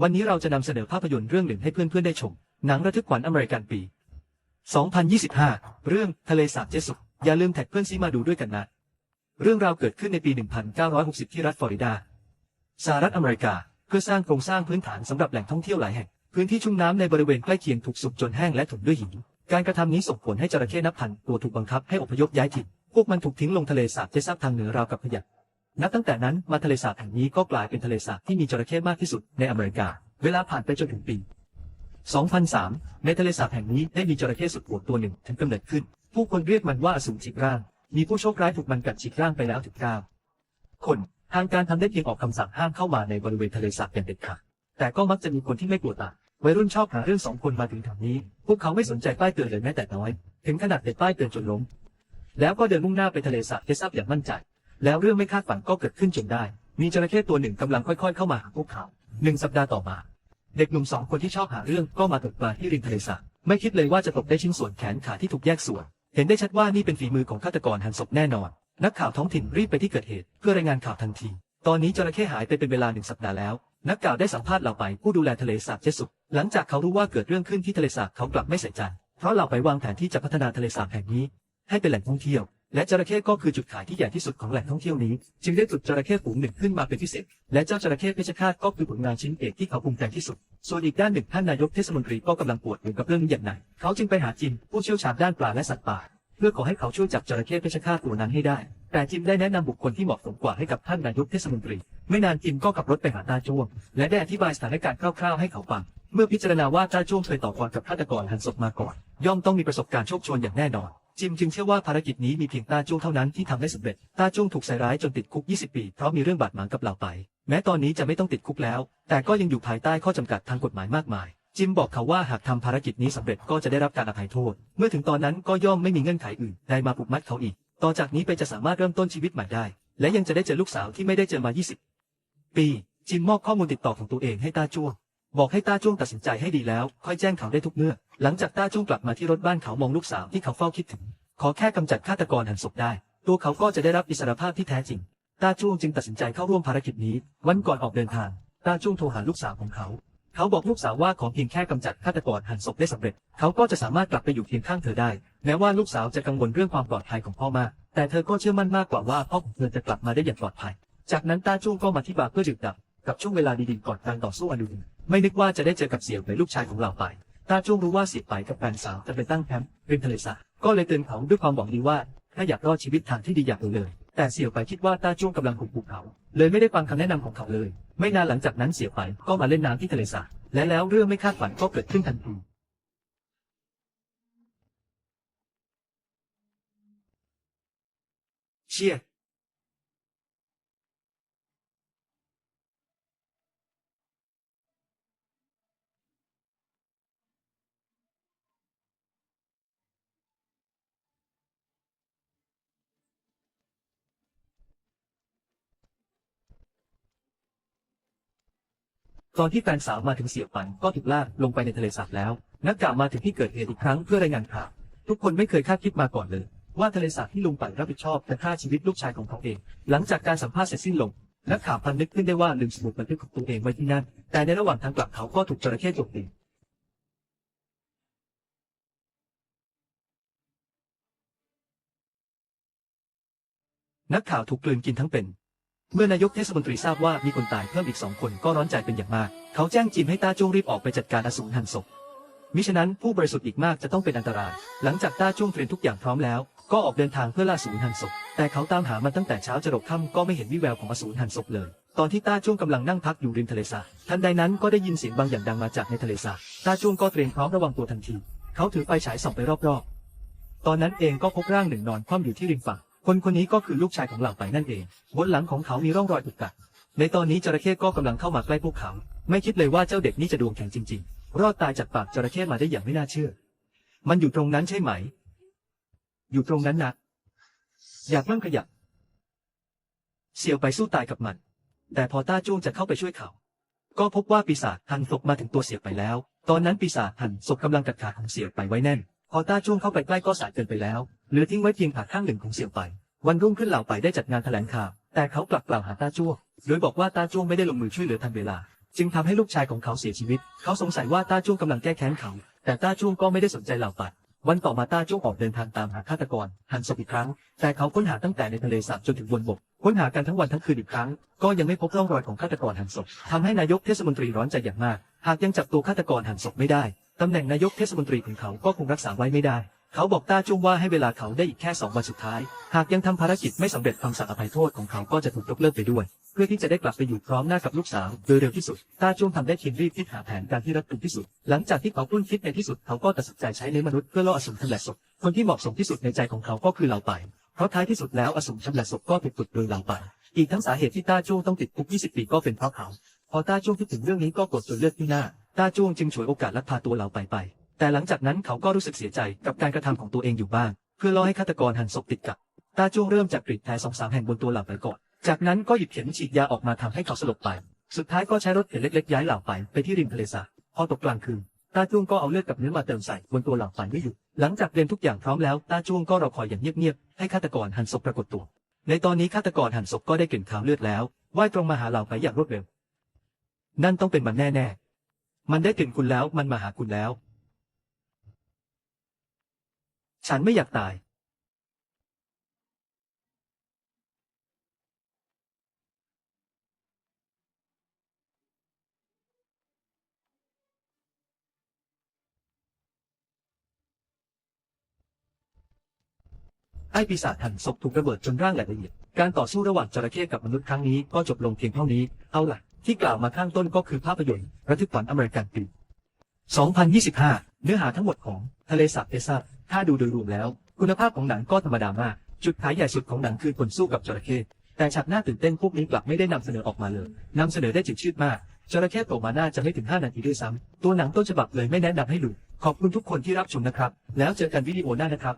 วันนี้เราจะนำเสนอภาพยนตร์เรื่องหนึ่งให้เพื่อนๆได้ชม หนังระทึกขวัญอเมริกันปี 2025 เรื่องทะเลสาบเจสุกอย่าลืมแท็กเพื่อนซีมาดูด้วยกันนะ เรื่องราวเกิดขึ้นในปี 1960 ที่รัฐฟลอริดา สหรัฐอเมริกา เพื่อสร้างโครงสร้างพื้นฐานสำหรับแหล่งท่องเที่ยวหลายแห่ง พื้นที่ชุ่มน้ำในบริเวณใกล้เคียงถูกสูบจนแห้งและถมด้วยหิน การกระทำนี้ส่งผลให้จระเข้นับพันตัวถูกบังคับให้อพยพย้ายถิ่น พวกมันถูกทิ้งลงทะเลสาบเจสับทางเหนือราวกับขยะ นับตั้งแต่นั้นมาทะเลสาบแห่งนี้ก็กลายเป็นทะเลสาบที่มีจระเข้มากที่สุดในอเมริกา เวลาผ่านไปจนถึงปี 2003 ในทะเลสาบแห่งนี้ได้มีจระเข้สุดโหดตัวหนึ่งถึงกำเนิดขึ้น ผู้คนเรียกมันว่าอสูรฉีกร่าง มีผู้โชคร้ายถูกมันกัดฉีกร่างไปแล้วถึงเก้าคน ทางการทำได้เพียงออกคำสั่งห้ามเข้ามาในบริเวณทะเลสาบอย่างเด็ดขาด แต่ก็มักจะมีคนที่ไม่กลัวตายวัยรุ่นชอบหาเรื่องสองคนมาถึงแถวนี้ พวกเขาไม่สนใจป้ายเตือนเลยแม้แต่น้อย ถึงขนาดเด็ดป้ายเตือนจนล้ม แล้วก็เดินมุ่งหน้าไปทะเลสาบเทซับอย่างมั่นใจ แล้วเรื่องไม่คาดฝันก็เกิดขึ้นจนได้ มีจระเข้ตัวหนึ่งกำลังค่อยๆเข้ามาหาพวกเขาหนึ่งสัปดาห์ต่อมา เด็กหนุ่มสองคนที่ชอบหาเรื่องก็มาตกปลาที่ริมทะเลสาบไม่คิดเลยว่าจะตกได้ชิ้นส่วนแขนขาที่ถูกแยกส่วน เห็นได้ชัดว่านี่เป็นฝีมือของฆาตกรหันศพแน่นอน นักข่าวท้องถิ่นรีบไปที่เกิดเหตุ เพื่อรายงานข่าวทันที ตอนนี้จระเข้หายไปเป็นเวลาหนึ่งสัปดาห์แล้ว นักข่าวได้สัมภาษณ์เหล่าไปผู้ดูแลทะเลสาบเจสุกหลังจากเขารู้ว่าเกิดเรื่องขึ้นที่ทะเลสาบเขากลับไม่ใส่ใจเพราะเหล่าไปวางแผนที่จะพัฒนาทะเลสาบแห่งนี้ ให้เป็นแหล่งท่องเที่ยว และจระเข้ก็คือจุดขายที่ใหญ่ที่สุดของแหล่งท่องเที่ยวนี้ จึงได้จุดจระเข้ฝูงหนึ่งขึ้นมาเป็นพิเศษ และเจ้าจระเข้เพชรฆาตก็คือผลงานชิ้นเอกที่เขาภูมิใจที่สุด ส่วนอีกด้านหนึ่งท่านนายกเทศมนตรีก็กำลังปวดหัวกับเรื่องนี้อย่างหนักเขาจึงไปหาจิมผู้เชี่ยวชาญด้านปลาและสัตว์ป่า เพื่อขอให้เขาช่วยจับจระเข้เพชรฆาตตัวนั้นให้ได้ แต่จิมได้แนะนำบุคคลที่เหมาะสมกว่าให้กับท่านนายกเทศมนตรี ไม่นานจิมก็ขับรถไปหาตาจ้วง และได้อธิบายสถานการณ์คร่าวๆให้เขาฟังเมื่อพิจารณาว่าตาจ้วงเคยต่อกรกับฆาตกรหันศพมาก่อน ย่อมต้องมีประสบการณ์โชคโชนอย่างแน่นอน จิมจึงเชื่อว่าภารกิจนี้มีเพียงตาจ้วงเท่านั้นที่ทำได้สำเร็จตาจ้วงถูกใส่ร้ายจนติดคุก 20 ปี เพราะมีเรื่องบาดหมางกับเหล่าไป แม้ตอนนี้จะไม่ต้องติดคุกแล้ว แต่ก็ยังอยู่ภายใต้ข้อจำกัดทางกฎหมายมากมาย จิมบอกเขาว่าหากทำภารกิจนี้สำเร็จก็จะได้รับการอภัยโทษ เมื่อถึงตอนนั้นก็ย่อมไม่มีเงื่อนไขอื่นใดมาผูกมัดเขาอีก ต่อจากนี้ไปจะสามารถเริ่มต้นชีวิตใหม่ได้ และยังจะได้เจอลูกสาวที่ไม่ได้เจอมา 20 ปี จิมมอบข้อมูลติดต่อของตัวเองให้ตาจ้วง บอกให้ต้าจ้วงตัดสินใจให้ดีแล้ว ค่อยแจ้งเขาได้ทุกเมื่อ หลังจากต้าจ้วงกลับมาที่รถบ้านเขามองลูกสาวที่เขาเฝ้าคิดถึง ขอแค่กำจัดฆาตกรหันศพได้ ตัวเขาก็จะได้รับอิสรภาพที่แท้จริง ต้าจ้วงจึงตัดสินใจเข้าร่วมภารกิจนี้ วันก่อนออกเดินทาง ต้าจ้วงโทรหาลูกสาวของเขา เขาบอกลูกสาวว่าขอเพียงแค่กำจัดฆาตกรหันศพได้สำเร็จ เขาก็จะสามารถกลับไปอยู่เคียงข้างเธอได้ แม้ว่าลูกสาวจะกังวลเรื่องความปลอดภัยของพ่อมาก แต่เธอก็เชื่อมั่นมากกว่าว่าพ่อของเธอจะกลับมาได้อย่างปลอดภัย จากนั้นต้าจ้วงก็มาที่บาร์เพื่อดื่มด่ำกับช่วงเวลาดีๆก่อนการต่อสู้อดุไม่นึกว่าจะได้เจอกับเสี่ยวไปลูกชายของเราไป ตาจ้วงรู้ว่าเสี่ยวไปกับแฟนสาวจะไปตั้งแคมป์ริมทะเลสาบก็เลยเตือนเขาด้วยความหวังดีว่า ถ้าอยากรอดชีวิตทางที่ดีอย่าเร็วเลย แต่เสี่ยวไปคิดว่าตาจ้วงกำลังข่มขู่เขา เลยไม่ได้ฟังคำแนะนำของเขาเลย ไม่นานหลังจากนั้นเสี่ยวไปก็มาเล่นน้ำที่ทะเลสาบและแล้วเรื่องไม่คาดฝันก็เกิดขึ้นทันทีเชี่ย ตอนที่แฟนสาวมาถึงเสี่ยวปันก็ถูกลากลงไปในทะเลสาบแล้ว นักข่าวมาถึงที่เกิดเหตุอีกครั้งเพื่อรายงานข่าวทุกคนไม่เคยคาดคิดมาก่อนเลย ว่าทะเลสาบที่ลุงปั่นรับผิดชอบจะฆ่าชีวิตลูกชายของเขาเอง หลังจากการสัมภาษณ์เสร็จสิ้นลงนักข่าวพันนึกขึ้นได้ว่าลืมสมุดบันทึกของตัวเองไว้ที่นั่น แต่ในระหว่างทางกลับเขาก็ถูกจระเข้โจมตีนักข่าวถูกกลืนกินทั้งเป็น เมื่อนายกเทศมนตรีทราบว่ามีคนตายเพิ่มอีกสองคนก็ร้อนใจเป็นอย่างมาก เขาแจ้งจิมให้ต้าจ้วงรีบออกไปจัดการอสูรหันศพ มิฉะนั้นผู้บริสุทธิ์อีกมากจะต้องเป็นอันตราย หลังจากต้าจ้วงเตรียมทุกอย่างพร้อมแล้ว ก็ออกเดินทางเพื่อล่าอสูรหันศพ แต่เขาตามหามันตั้งแต่เช้าจรดค่ำก็ไม่เห็นวิแววของอสูรหันศพเลย ตอนที่ต้าจ้วงกำลังนั่งพักอยู่ริมทะเลสาบ ทันใดนั้นก็ได้ยินเสียงบางอย่างดังมาจากในทะเลสาบ ต้าจ้วงก็เตรียมพร้อมระวังตัวทันที เขาถือไฟฉายส่องไปรอบๆ ตอนนั้นเองก็พบร่างหนึ่งนอนคว่ำอยู่ที่ริมฝั่ง คนคนนี้ก็คือลูกชายของเหล่าไปนั่นเอง บนหลังของเขามีร่องรอยถูกกัด ในตอนนี้จระเข้ก็กำลังเข้ามาใกล้พวกเขา ไม่คิดเลยว่าเจ้าเด็กนี่จะดวงแข็งจริง ๆ รอดตายจากปากจระเข้มาได้อย่างไม่น่าเชื่อ มันอยู่ตรงนั้นใช่ไหม อยู่ตรงนั้นนะอยากนั่งขยับ เสี่ยวไปสู้ตายกับมัน แต่พอต้าจ้วงจะเข้าไปช่วยเขา ก็พบว่าปีศาจหันศพมาถึงตัวเสี่ยวไปแล้ว ตอนนั้นปีศาจหันศพกำลังกัดขาของเสี่ยวไปไว้แน่น พอต้าจ้วงเข้าไปใกล้ก็สายเกินไปแล้ว เหลือทิ้งไว้เพียงขาข้างหนึ่งของเสี่ยวไป วันรุ่งขึ้นเหล่าไปได้จัดงานแถลงข่าว แต่เขากลับกล่าวหาตาจ้วง โดยบอกว่าตาจ้วงไม่ได้ลงมือช่วยเหลือทันเวลา จึงทำให้ลูกชายของเขาเสียชีวิต เขาสงสัยว่าตาจ้วงกำลังแก้แค้นเขา แต่ตาจ้วงก็ไม่ได้สนใจเหล่าไปวันต่อมาต้าจ้วงออกเดินทางตามหาฆาตกรหันศพอีกครั้ง แต่เขาค้นหาตั้งแต่ในทะเลสาบจนถึงบนบก ค้นหากันทั้งวันทั้งคืนอีกครั้ง ก็ยังไม่พบร่องรอยของฆาตกรหันศพทำให้นายกเทศมนตรีร้อนใจอย่างมาก หากยังจับตัวฆาตกรหันศพไม่ได้ตำแหน่งนายกเทศมนตรีของเขาก็คงรักษาไว้ไม่ได้ เขาบอกต้าจุ้งว่าให้เวลาเขาได้อีกแค่สองวันสุดท้าย หากยังทำภารกิจไม่สำเร็จคำสั่งอภัยโทษของเขาก็จะถูกยกเลิกไปด้วย เพื่อที่จะได้กลับไปอยู่พร้อมหน้ากับลูกสาวโดยเร็วที่สุดต้าจุ้งทำได้เพียงรีบคิดหาแผนการที่รัดกุมที่สุด หลังจากที่เขาพุ่นคิดในที่สุดเขาก็ตัดสินใจใช้เนื้อมนุษย์เพื่อล่ออสูรชำแหลศพคนที่เหมาะสมที่สุดในใจของเขาก็คือเหล่าไปเพราะท้ายที่สุดแล้วอสูรชำแหละศพก็ถูกฝึกโดยเหล่าไปอีกทั้งสาเหตุที่ต้าจุ้งต้องติดคุก 20 ปีก็เป็นเพราะเขาพอต้าจ้งคิดถึงเรื่องนี้ก็กรธจนเลือดที่หน้าต้าจ้วงจึงฉวยโอกาสลักพาตัวเหล่าไปไป แต่หลังจากนั้นเขาก็รู้สึกเสียใจกับการกระทำของตัวเองอยู่บ้าง เพื่อล่อให้ฆาตกรหันศพติดกับ ตาจ้วงเริ่มจากกรีดแผลสองสามแห่งบนตัวหล่าไปก่อน จากนั้นก็หยิบเข็มฉีดยาออกมาทำให้เขาสลบไป สุดท้ายก็ใช้รถเข็นเล็กๆย้ายหล่าไปไปที่ริมทะเลสาบพอตกกลางคืนตาจ้วงก็เอาเลือดกับเนื้อมาเติมใส่บนตัวหล่าไปไม่หยุดหลังจากเตรียมทุกอย่างพร้อมแล้วตาจ้วงก็รอคอยอย่างเงียบๆให้ฆาตกรหันศพปรากฏตัว ในตอนนี้ฆาตกรหันศพก็ได้กลิ่นคาวเลือดแล้วว่ายตรงมาหาเหล่าไปอย่างรวดเร็ว นั่นต้องเป็นมันแน่ๆมันได้กลิ่นคุณแล้วมันมาหาคุณแล้ว ฉันไม่อยากตาย ไอ้ปีศาจหันศพถูกระเบิดจนร่างแหลกละเอียด การต่อสู้ระหว่างจระเข้กับมนุษย์ครั้งนี้ก็จบลงเพียงเท่านี้ เอาล่ะ ที่กล่าวมาข้างต้นก็คือภาพยนตร์ระทึกขวัญอเมริกันปี2025 เนื้อหาทั้งหมดของทะเลสาบเอซ่า ถ้าดูโดยรวมแล้ว คุณภาพของหนังก็ธรรมดามาก จุดขายใหญ่สุดของหนังคือคนสู้กับจระเข้แต่ฉากหน้าตื่นเต้นพวกนี้กลับไม่ได้นำเสนอออกมาเลยนำเสนอได้จืดชืดมากจระเข้โผล่มาหน้าจะไม่ถึง 5 นาทีด้วยซ้ำตัวหนังต้นฉบับเลยไม่แนะนำให้ดู ขอบคุณทุกคนที่รับชมนะครับ แล้วเจอกันวิดีโอหน้านะครับ